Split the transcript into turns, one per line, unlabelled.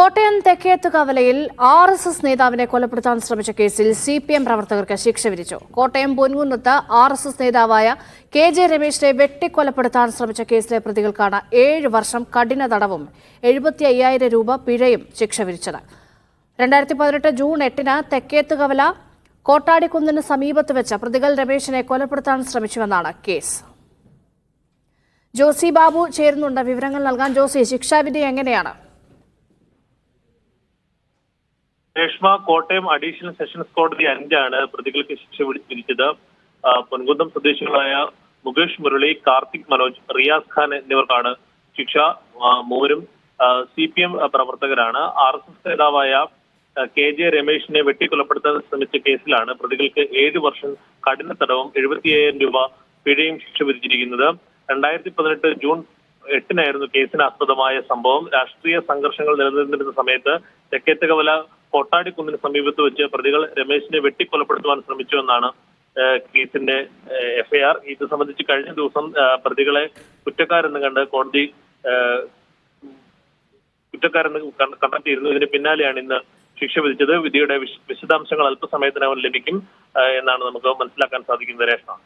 കോട്ടയം തെക്കേത്ത് കവലയിൽ R S S നേതാവിനെ കൊലപ്പെടുത്താൻ ശ്രമിച്ച കേസിൽ സി പി എം പ്രവർത്തകർക്ക് ശിക്ഷ വിധിച്ചു. കോട്ടയം പൊൻകുന്നത്ത് ആർ എസ് എസ് നേതാവായ കെ ജെ രമേശിനെ വെട്ടിക്കൊലപ്പെടുത്താൻ ശ്രമിച്ച കേസിലെ പ്രതികൾക്കാണ് ഏഴ് വർഷം കഠിന തടവും എഴുപത്തി അയ്യായിരം രൂപ പിഴയും ശിക്ഷ വിധിച്ചത്. രണ്ടായിരത്തി പതിനെട്ട് ജൂൺ എട്ടിന് തെക്കേത്ത് കവല കോട്ടാടിക്കുന്നിന് സമീപത്ത് വെച്ച് പ്രതികൾ രമേശിനെ കൊലപ്പെടുത്താൻ ശ്രമിച്ചുവെന്നാണ് കേസ്. ജോസി ബാബു ചേരുന്നുണ്ട്. വിവരങ്ങൾ നൽകാൻ ജോസി ശിക്ഷാവിധി എങ്ങനെയാണ്?
രേഷ്മ കോട്ടയം അഡീഷണൽ സെഷൻസ് കോടതി അഞ്ചാണ് പ്രതികൾക്ക് ശിക്ഷ വിധി- വിധിച്ചത് ആ, പൊൻകുന്നം സ്വദേശികളായ മുകേഷ് മുരളി കാർത്തിക് മനോജ് റിയാസ് ഖാൻ എന്നിവർക്കാണ് ശിക്ഷ. മൂവരും സി പി എം പ്രവർത്തകരാണ്. ആർ എസ് എസ് നേതാവായ കെ ജെ രമേശിനെ വെട്ടിക്കൊലപ്പെടുത്താൻ ശ്രമിച്ച കേസിലാണ് പ്രതികൾക്ക് ഏഴ് വർഷം കഠിന തടവും എഴുപത്തിയ്യായിരം രൂപ പിഴയും ശിക്ഷ വിധിച്ചിരിക്കുന്നത്. രണ്ടായിരത്തി പതിനെട്ട് ജൂൺ എട്ടിനായിരുന്നു കേസിന് ആസ്പദമായ സംഭവം. രാഷ്ട്രീയ സംഘർഷങ്ങൾ നിലനിന്നിരുന്ന സമയത്ത് തെക്കേത്തകവല കോട്ടാടിക്കുന്നിന് സമീപത്ത് വെച്ച് പ്രതികൾ രമേശിനെ വെട്ടിക്കൊലപ്പെടുത്തുവാൻ ശ്രമിച്ചുവെന്നാണ് എന്നാണ് കേസിന്റെ എഫ്ഐആർ ഇത് സംബന്ധിച്ച് കഴിഞ്ഞ ദിവസം പ്രതികളെ കുറ്റക്കാരെന്ന് കണ്ട് കോടതി കുറ്റക്കാരെന്ന് കണ്ട- കണ്ടെത്തിയിരുന്നു. ഇതിന് പിന്നാലെയാണ് ഇന്ന് ശിക്ഷ വിധിച്ചത്. വിധിയുടെ വിശദാംശങ്ങൾ അല്പസമയത്തിനകം ലഭിക്കും എന്നാണ് നമുക്ക് മനസ്സിലാക്കാൻ സാധിക്കുന്നത് രേഷ്മ.